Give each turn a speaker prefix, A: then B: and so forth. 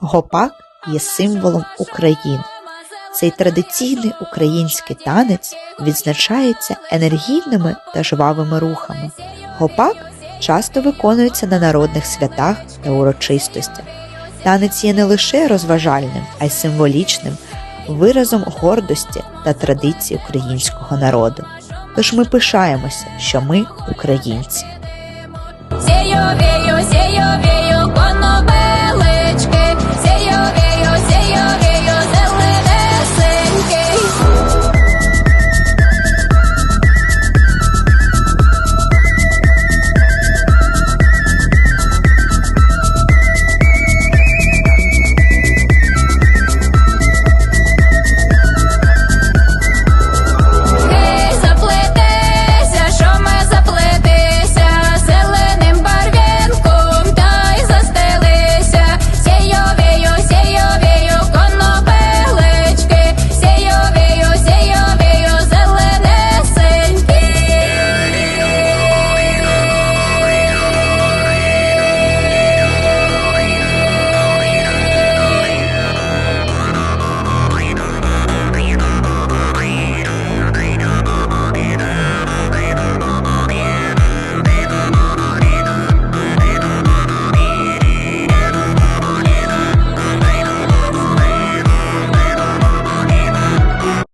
A: Гопак є символом України. Цей традиційний український танець відзначається енергійними та жвавими рухами. Гопак часто виконується на народних святах та урочистостях. Танець є не лише розважальним, а й символічним виразом гордості та традицій українського народу. Тож ми пишаємося, що ми українці.
B: Все